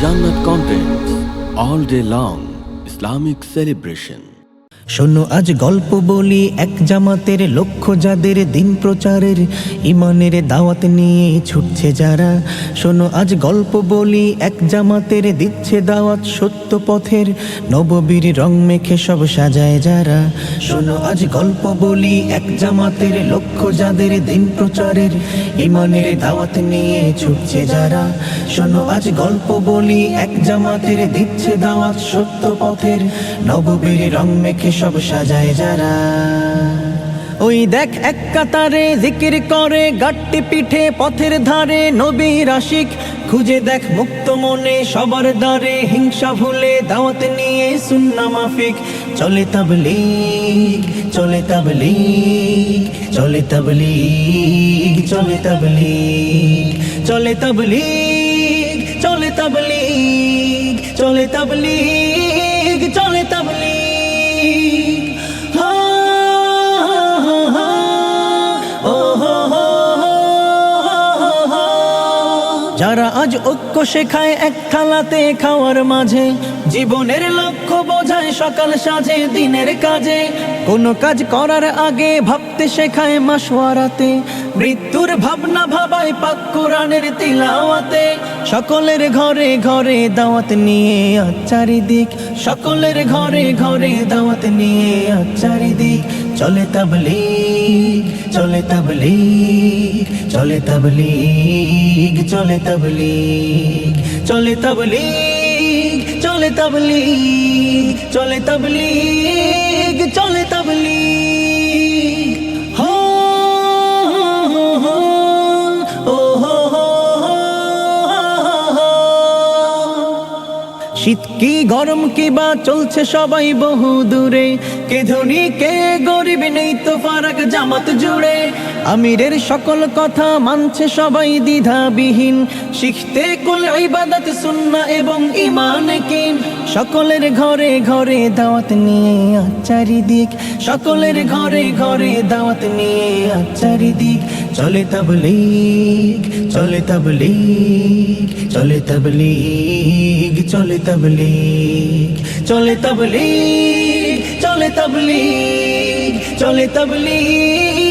Jannat Contents all day long Islamic celebration. শোনো, আজ গল্প বলি এক জামাতের লক্ষ্য যাদের দিন প্রচারের ইমানের দাওয়াত নিয়ে ছুটছে যারা। শোনো, আজ গল্প বলি এক জামাতের দিচ্ছে দাওয়াত সত্য পথের, নববীর রং মেখে সব সাজায় যারা। শোনো, আজ গল্প বলি এক জামাতের লক্ষ্য যাদের দিন প্রচারের ইমানের দাওয়াত নিয়ে ছুটছে যারা। শোনো, আজ গল্প বলি এক জামাতের দিচ্ছে দাওয়াত সত্য পথের, নববীর রং মেখে সব সাজায় যারা। ওই দেখ এক কাতারে জিকির করে গাট্টি পিঠে পথের ধারে নবী আশিক। খুঁজে দেখ মুক্ত মনে সবার দ্বারে হিংসা ভুলে দাওয়াত নিয়ে সুন্না মাফিক। চলে তাবলিগ চলে তাবলিগ চলে তাবলিগ চলে তাবলিগ চলে তাবলিগ চলে তাবলিগ চলে তাবলিগ। যারা আজ ঐক্য শেখায় এক থালাতে খাওয়ার মাঝে, জীবনের লক্ষ্য বোঝায় সকাল সাজে দিনের কাজে। কোনো কাজ করার আগে ভাবতে শেখায় মাসোয়ারাতে মৃত্যুর ভাবনা ভাবায় পাক কোরআনের তিলাওয়াতে। সকলের ঘরে ঘরে দাওয়াত নিয়ে চারিদিক, সকলের ঘরে ঘরে দাওয়াত নিয়ে চারিদিক, চলে তাবলিগ। চলে তবলি চলে তবলি চলে তবলি চলে তবলি চলে তবলি চলে তাবলিগ। শীত কি গরম কি বা চলছে সবাই বহু দূরে। কে ধনী, কে গরিব, নেই তো ফারাক জামাত জুড়ে। আমিরের সকল কথা মানছে সবাই দ্বিধাবিহীন। শিখতে কুল ইবাদত সুন্না এবং ইমান কিন সকলের ঘরে ঘরে দাওয়াত নিয়ে আজ চারিদিক। সকলের ঘরে ঘরে দাওয়াত নিয়ে আজ চারিদিক। চলে তবলিগ চলে তবলিগ চলে তবলিগ চলে তবলিগ চলে তবলিগ চলে তবলিগ চলে তাবলিগ